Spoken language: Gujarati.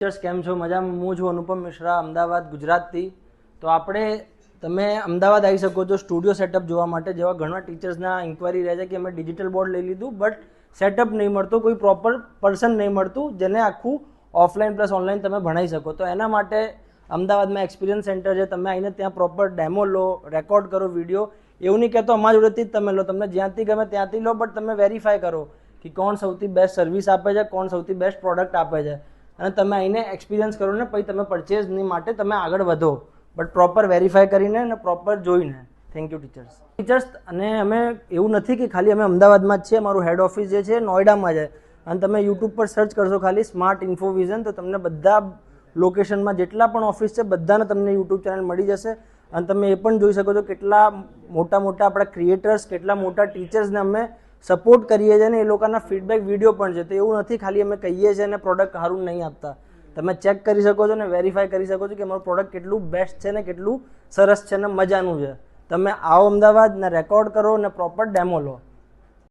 ટીચર્સ કેમ છો? મજામાં? હું છું અનુપમ મિશ્રા, અમદાવાદ, ગુજરાતથી. તો આપણે, તમે અમદાવાદ આવી શકો છો સ્ટુડિયો સેટઅપ જોવા માટે, જેવા ઘણા ટીચર્સના ઇન્ક્વાયરી રહે છે કે અમે ડિજિટલ બોર્ડ લઈ લીધું બટ સેટઅપ નહીં મળતું, કોઈ પ્રોપર પર્સન નહીં મળતું, જેને આખું ઓફલાઈન પ્લસ ઓનલાઈન તમે ભણાવી શકો. તો એના માટે અમદાવાદમાં એક્સપિરિયન્સ સેન્ટર છે. તમે આવીને ત્યાં પ્રોપર ડેમો લો રેકોર્ડ કરો વીડિયો એવું નહીં કહેતો અમારા જોડેથી જ તમે લો. તમને જ્યાંથી ગમે ત્યાંથી લો બટ તમે વેરીફાઈ કરો કે કોણ સૌથી બેસ્ટ સર્વિસ આપે છે, કોણ સૌથી બેસ્ટ પ્રોડક્ટ આપે છે. અને તમે આવીને એક્સપિરિયન્સ કરો ને, પછી તમે પરચેઝની માટે તમે આગળ વધો. બટ પ્રોપર વેરીફાઈ કરીને અને પ્રોપર જોઈને. થેન્ક યુ ટીચર્સ ટીચર્સ અને અમે એવું નથી કે ખાલી અમે અમદાવાદમાં જ છીએ, અમારું હેડ ઓફિસ જે છે નોઈડામાં છે. અને તમે યુટ્યુબ પર સર્ચ કરશો ખાલી સ્માર્ટ ઇન્ફોવિઝન તો તમને બધા લોકેશનમાં જેટલા પણ ઓફિસ છે, બધાને તમને યુટ્યુબ ચેનલ મળી જશે. અને તમે એ પણ જોઈ શકો છો કેટલા મોટા મોટા આપણા ક્રિએટર્સ કેટલા મોટા ટીચર્સને અમે સપોર્ટ કરીએ છીએ ને એ લોકોના ફીડબેક વીડિયો પણ છે. તો એવું નથી ખાલી અમે કહીએ છીએ અને પ્રોડક્ટ સારું નહીં આપતા. તમે ચેક કરી શકો છો ને વેરીફાઈ કરી શકો છો કે અમારું પ્રોડક્ટ કેટલું બેસ્ટ છે ને કેટલું સરસ છે ને મજાનું છે. તમે આવો અમદાવાદ ને રેકોર્ડ કરો ને પ્રોપર ડેમો લો.